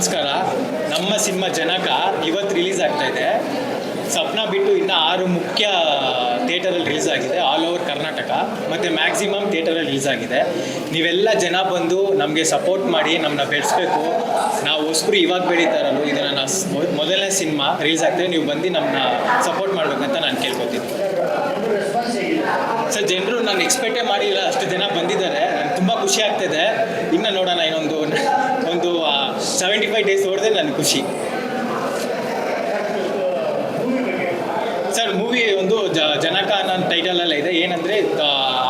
ನಮಸ್ಕಾರ. ನಮ್ಮ ಸಿನಿಮಾ ಜನಕ ಇವತ್ತು ರಿಲೀಸ್ ಆಗ್ತಾ ಇದೆ. ಸಪ್ನ ಬಿಟ್ಟು ಇನ್ನು ಆರು ಮುಖ್ಯ ಥಿಯೇಟರಲ್ಲಿ ರಿಲೀಸ್ ಆಗಿದೆ, ಆಲ್ ಓವರ್ ಕರ್ನಾಟಕ, ಮತ್ತು ಮ್ಯಾಕ್ಸಿಮಮ್ ಥಿಯೇಟರಲ್ಲಿ ರಿಲೀಸ್ ಆಗಿದೆ. ನೀವೆಲ್ಲ ಜನ ಬಂದು ನಮಗೆ ಸಪೋರ್ಟ್ ಮಾಡಿ ನಮ್ಮನ್ನ ಬೆಳೆಸ್ಬೇಕು. ನಾವು ಹೊಸಬ್ರು ಇವಾಗ ಬೆಳೀತಾರಲ್ಲ ಇದು ನನ್ನ ಮೊದಲನೇ ಸಿನಿಮಾ, ರಿಲೀಸ್ ಆಗ್ತದೆ ನೀವು ಬಂದು ನಮ್ಮನ್ನ ಸಪೋರ್ಟ್ ಮಾಡಬೇಕಂತ ನಾನು ಕೇಳ್ಕೊತೀನಿ. ಸರ್, ಜನರು ನಾನು ಎಕ್ಸ್ಪೆಕ್ಟೇ ಮಾಡಿಲ್ಲ, ಅಷ್ಟು ಜನ ಬಂದಿದ್ದಾರೆ. ನನಗೆ ತುಂಬ ಖುಷಿ ಆಗ್ತಿದೆ. ನನಗೆ ಖುಷಿ. ಸರ್ ಮೂವಿ ಒಂದು ಜನಕ ಅನ್ನೋ ಟೈಟಲಲ್ಲೇ ಇದೆ. ಏನಂದರೆ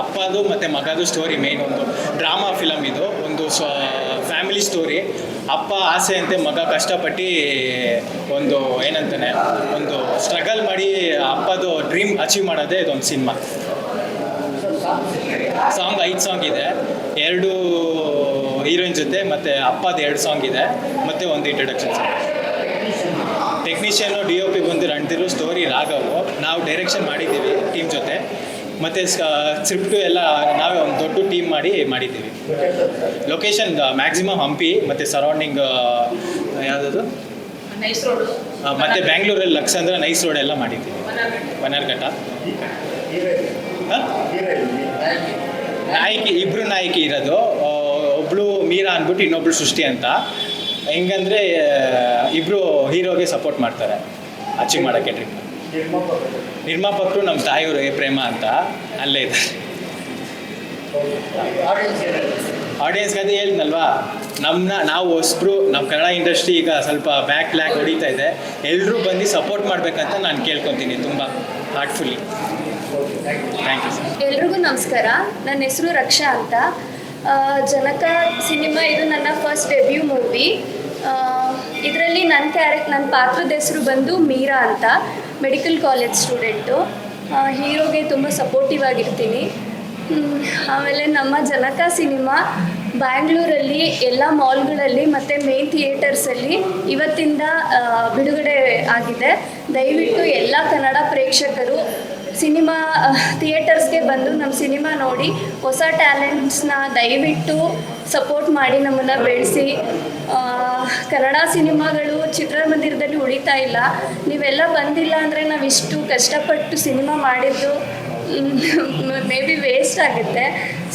ಅಪ್ಪದು ಮತ್ತು ಮಗದು ಸ್ಟೋರಿ ಮೇನ್ ಒಂದು. ಡ್ರಾಮಾ ಫಿಲಮ್ ಇದು. ಒಂದು ಸ್ವ ಫ್ಯಾಮಿಲಿ ಸ್ಟೋರಿ ಅಪ್ಪ ಆಸೆ ಅಂತೆ ಮಗ ಕಷ್ಟಪಟ್ಟು ಒಂದು ಏನಂತಾನೆ, ಒಂದು ಸ್ಟ್ರಗಲ್ ಮಾಡಿ ಅಪ್ಪದು ಡ್ರೀಮ್ ಅಚೀವ್ ಮಾಡೋದೇ ಇದೊಂದು ಸಿನಿಮಾ ಸಾಂಗ್ ಐದು ಸಾಂಗ್ ಇದೆ. ಎರಡು ಹೀರೋಯಿನ್ ಜೊತೆ ಮತ್ತೆ ಅಪ್ಪದ ಎರಡು ಸಾಂಗ್ ಇದೆ ಮತ್ತೆ ಒಂದು introduction song technician D O P ಬಂದಿರೋ ರಣತಿರು ಸ್ಟೋರಿ ರಾಘವ್ ನಾವು ಡೈರೆಕ್ಷನ್ ಮಾಡಿದ್ದೀವಿ ಟೀಮ್ ಜೊತೆ ಮತ್ತು ಸ್ಕ್ರಿಪ್ಟು ಎಲ್ಲ ನಾವೇ ಒಂದು ದೊಡ್ಡ ಟೀಮ್ ಮಾಡಿ ಮಾಡಿದ್ದೀವಿ ಲೊಕೇಶನ್ ಮ್ಯಾಕ್ಸಿಮಮ್ ಹಂಪಿ ಮತ್ತು ಸರೌಂಡಿಂಗ್ ಯಾವುದದು ಮತ್ತು ಬ್ಯಾಂಗ್ಳೂರಲ್ಲಿ ಲಕ್ಷಂದ್ರ ನೈಸ್ ರೋಡ್ ಎಲ್ಲ ಮಾಡಿದ್ದೀವಿ ಬನ್ನರ್ಘಟ್ಟ ನಾಯಕಿ ಇಬ್ರು ನಾಯಕಿ ಇರೋದು ಆ, ಒಬ್ಳು ಮೀರಾ ಅಂದ್ಬಿಟ್ಟು ಇನ್ನೊಬ್ಳು ಸೃಷ್ಟಿ ಅಂತ. ಹೆಂಗಂದ್ರೆ ಇಬ್ರು ಹೀರೋಗೆ ಸಪೋರ್ಟ್ ಮಾಡ್ತಾರೆ. ಅಚೀವ್ ಮಾಡಕ್ಕೆ ಟ್ರಿಪ್ ನಿರ್ಮಾಪಕರು ನಮ್ಮ ತಾಯಿಯವರು ಏ ಪ್ರೇಮ ಅಂತ ಅಲ್ಲೇ ಇದೆ ಆಡಿಯನ್ಸ್ ಅದೇ ಹೇಳಿದ್ನಲ್ವಾ? ನಮ್ಮನ್ನ ನಾವು ಹೊಸಬ್ರು ನಮ್ಮ ಕನ್ನಡ ಇಂಡಸ್ಟ್ರಿ ಈಗ ಸ್ವಲ್ಪ ಬ್ಯಾಕ್ ಲ್ಯಾಕ್ ಹೊಡಿತಾ ಇದೆ. ಎಲ್ಲರೂ ಬಂದು ಸಪೋರ್ಟ್ ಮಾಡಬೇಕಂತ ನಾನು ಕೇಳ್ಕೊತೀನಿ ತುಂಬ ಹಾರ್ಟ್ಫುಲ್ಲಿ ಥ್ಯಾಂಕ್ ಯು ಸರ್ ಎಲ್ರಿಗೂ ನಮಸ್ಕಾರ. ನನ್ನ ಹೆಸರು ರಕ್ಷಾ ಅಂತ. ಜನಕ ಸಿನಿಮಾ ಇದು ನನ್ನ ಫಸ್ಟ್ ಡೆಬ್ಯೂ ಮೂವಿ ಇದರಲ್ಲಿ ನನ್ನ ಕ್ಯಾರೆಕ್ ನನ್ನ ಪಾತ್ರದ ಹೆಸರು ಬಂದು ಮೀರಾ ಅಂತ ಮೆಡಿಕಲ್ ಕಾಲೇಜ್ ಸ್ಟೂಡೆಂಟು ಹೀರೋಗೆ ತುಂಬ ಸಪೋರ್ಟಿವ್ ಆಗಿರ್ತೀನಿ. ಆಮೇಲೆ ನಮ್ಮ ಜನಕ ಸಿನಿಮಾ ಬ್ಯಾಂಗ್ಳೂರಲ್ಲಿ ಎಲ್ಲ ಮಾಲ್ಗಳಲ್ಲಿ ಮತ್ತು ಮೇನ್ ಥಿಯೇಟರ್ಸಲ್ಲಿ ಇವತ್ತಿಂದ ಬಿಡುಗಡೆ ಆಗಿದೆ. ದಯವಿಟ್ಟು ಎಲ್ಲ ಕನ್ನಡ ಪ್ರೇಕ್ಷಕರು ಸಿನಿಮಾ ಥಿಯೇಟರ್ಸ್ಗೆ ಬಂದು ನಮ್ಮ ಸಿನಿಮಾ ನೋಡಿ, ಹೊಸ ಟ್ಯಾಲೆಂಟ್ಸ್ನ ದಯವಿಟ್ಟು ಸಪೋರ್ಟ್ ಮಾಡಿ ನಮ್ಮನ್ನು ಬೆಳೆಸಿ. ಕನ್ನಡ ಸಿನಿಮಾಗಳು ಚಿತ್ರಮಂದಿರದಲ್ಲಿ ಉಳಿತಾ ಇಲ್ಲ. ನೀವೆಲ್ಲ ಬಂದಿಲ್ಲ ಅಂದರೆ ನಾವು ಇಷ್ಟು ಕಷ್ಟಪಟ್ಟು ಸಿನಿಮಾ ಮಾಡಿದ್ದು ಮೇ ಬಿ ವೇಸ್ಟ್ ಆಗುತ್ತೆ.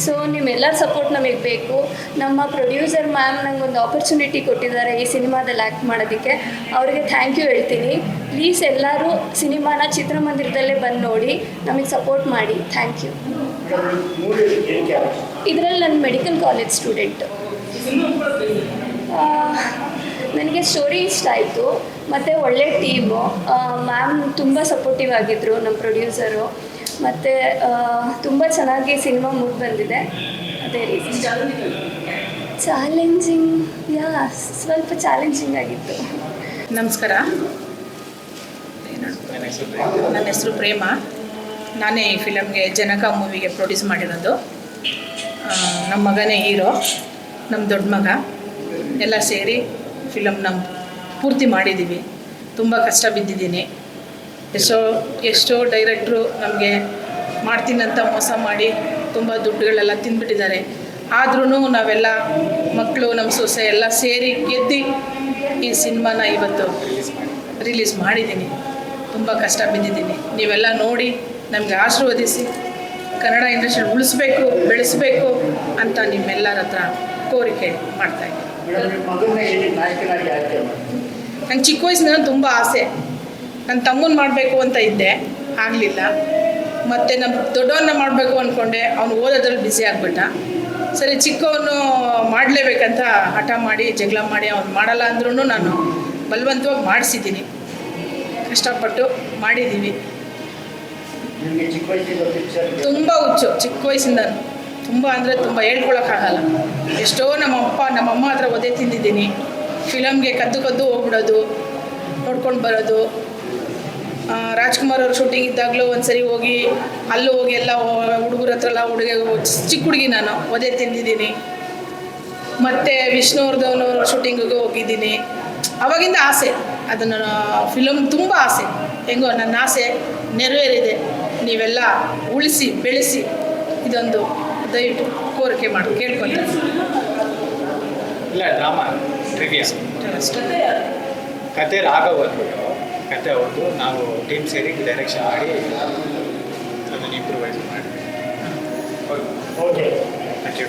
ಸೊ ನಿಮ್ಮೆಲ್ಲರ ಸಪೋರ್ಟ್ ನಮಗೆ ಬೇಕು. ನಮ್ಮ ಪ್ರೊಡ್ಯೂಸರ್ ಮ್ಯಾಮ್ ನಂಗೆ ಒಂದು ಆಪರ್ಚುನಿಟಿ ಕೊಟ್ಟಿದ್ದಾರೆ ಈ ಸಿನಿಮಾದಲ್ಲಿ ಆ್ಯಕ್ಟ್ ಮಾಡೋದಕ್ಕೆ. ಅವರಿಗೆ ಥ್ಯಾಂಕ್ ಯು ಹೇಳ್ತೀನಿ. ಪ್ಲೀಸ್ ಎಲ್ಲರೂ ಸಿನಿಮಾನ ಚಿತ್ರಮಂದಿರದಲ್ಲೇ ಬಂದು ನೋಡಿ, ನಮಗೆ ಸಪೋರ್ಟ್ ಮಾಡಿ. ಥ್ಯಾಂಕ್ ಯು ಇದರಲ್ಲಿ ನನ್ನ ಮೆಡಿಕಲ್ ಕಾಲೇಜ್ ಸ್ಟೂಡೆಂಟ್ ನನಗೆ ಸ್ಟೋರಿ ಇಷ್ಟ ಆಯಿತು. ಮತ್ತು ಒಳ್ಳೆ ಟೀಮು ಮ್ಯಾಮ್ ತುಂಬ ಸಪೋರ್ಟಿವ್ ಆಗಿದ್ದರು ನಮ್ಮ ಪ್ರೊಡ್ಯೂಸರು ಮತ್ತು ತುಂಬ ಚೆನ್ನಾಗಿ ಸಿನಿಮಾ ಮೂಡ್ ಬಂದಿದೆ. ಅದೇ ರೀತಿ. ಚಾಲೆಂಜಿಂಗ್ ಯಾ, ಸ್ವಲ್ಪ ಚಾಲೆಂಜಿಂಗ್ ಆಗಿತ್ತು. ನಮಸ್ಕಾರ. ನನ್ನ ಹೆಸರು ಪ್ರೇಮ. ನಾನೇ ಈ ಫಿಲಮ್ಗೆ ಜನಕ ಮೂವಿಗೆ ಪ್ರೊಡ್ಯೂಸ್ ಮಾಡಿರೋದು. ನಮ್ಮ ಮಗನೇ ಹೀರೋ ನಮ್ಮ ದೊಡ್ಡ ಮಗ. ಎಲ್ಲ ಸೇರಿ ಫಿಲಮ್ ನಮ್ಮ ಪೂರ್ತಿ ಮಾಡಿದ್ದೀವಿ ತುಂಬ ಕಷ್ಟ ಬಿದ್ದಿದ್ದೀನಿ. ಎಷ್ಟೋ ಎಷ್ಟೋ ಡೈರೆಕ್ಟ್ರು ನಮಗೆ ಮಾಡ್ತೀನಂತ ಮೋಸ ಮಾಡಿ ತುಂಬ ದುಡ್ಡುಗಳೆಲ್ಲ ತಿಂದ್ಬಿಟ್ಟಿದ್ದಾರೆ. ಆದ್ರೂ ನಾವೆಲ್ಲ ಮಕ್ಕಳು ನಮ್ಮ ಸೊಸೆ ಎಲ್ಲ ಸೇರಿ ಗೆದ್ದು ಈ ಸಿನಿಮಾನ ಇವತ್ತು ರಿಲೀಸ್ ಮಾಡಿದ್ದೀನಿ. ತುಂಬ ಕಷ್ಟ ಬಿದ್ದಿದ್ದೀನಿ. ನೀವೆಲ್ಲ ನೋಡಿ ನಮಗೆ ಆಶೀರ್ವದಿಸಿ ಕನ್ನಡ ಇಂಡಸ್ಟ್ರಿ ಉಳಿಸ್ಬೇಕು ಬೆಳೆಸಬೇಕು ಅಂತ ನಿಮ್ಮೆಲ್ಲರ ಹತ್ರ ಕೋರಿಕೆ ಮಾಡ್ತಾಯಿದ್ದೀನಿ ನಂಗೆ ಚಿಕ್ಕ ವಯಸ್ಸಿನ ತುಂಬ ಆಸೆ. ನನ್ನ ತಮ್ಮನ ಮಾಡಬೇಕು ಅಂತ ಇದ್ದೆ ಆಗಲಿಲ್ಲ. ಮತ್ತು ನಮ್ಮ ದೊಡ್ಡವನ್ನ ಮಾಡಬೇಕು ಅಂದ್ಕೊಂಡೆ ಅವನು ಓದೋದ್ರಲ್ಲಿ ಬ್ಯುಸಿ ಆಗಿಬಿಟ್ಟ. ಸರಿ ಚಿಕ್ಕವನು ಮಾಡಲೇಬೇಕಂತ ಹಠ ಮಾಡಿ ಜಗಳ ಮಾಡಿ ಅವ್ನು ಮಾಡಲ್ಲ ಅಂದ್ರೂ ನಾನು ಬಲವಂತವಾಗಿ ಮಾಡಿಸಿದ್ದೀನಿ. ಕಷ್ಟಪಟ್ಟು ಮಾಡಿದ್ದೀವಿ ತುಂಬ ಹುಚ್ಚು ಚಿಕ್ಕ ವಯಸ್ಸಿಂದ. ತುಂಬ ಅಂದರೆ ತುಂಬ ಹೇಳ್ಕೊಳಕ್ಕಾಗಲ್ಲ. ಎಷ್ಟೋ ನಮ್ಮ ಅಪ್ಪ ನಮ್ಮ ಅಮ್ಮ ಹತ್ರ ಒದೆ ತಿಂದಿದ್ದೀನಿ. ಫಿಲಮ್ಗೆ ಕದ್ದು ಕದ್ದು ಹೋಗ್ಬಿಡೋದು ನೋಡ್ಕೊಂಡು ಬರೋದು. ರಾಜ್ಕುಮಾರ್ ಅವ್ರ ಶೂಟಿಂಗ್ ಇದ್ದಾಗಲೂ ಒಂದ್ಸರಿ ಹೋಗಿ ಅಲ್ಲೂ ಹೋಗಿ ಎಲ್ಲ ಹುಡುಗರ ಹತ್ರ ಎಲ್ಲ ಹುಡುಗ ಚಿಕ್ಕ ಹುಡುಗಿ ನಾನು ಒದೆ ತಿಂದಿದ್ದೀನಿ. ಮತ್ತು ವಿಷ್ಣುವರ್ಧನ್ ಶೂಟಿಂಗಿಗೂ ಹೋಗಿದ್ದೀನಿ. ಅವಾಗಿಂದ ಆಸೆ ಅದನ್ನು ಫಿಲಮ್ ತುಂಬ ಆಸೆ. ಹೆಂಗೋ ನನ್ನ ಆಸೆ ನೆರವೇರಿದೆ. ನೀವೆಲ್ಲ ಉಳಿಸಿ ಬೆಳೆಸಿ ಇದೊಂದು ದಯವಿಟ್ಟು ಕೋರಿಕೆ ಮಾಡಿ ಕೇಳ್ಕೊಂಡು. ಇಲ್ಲ ಡ್ರಾಮಾ ಕತೆ ರಾಘವ್ ಕತೆ ಅವ್ರದ್ದು ನಾವು ಟೀಮ್ ಸೇರಿ ಡೈರೆಕ್ಷನ್ ಮಾಡಿ ಅದನ್ನು ಇಂಪ್ರೂವೈಸ್ ಮಾಡಿ. Okay thank you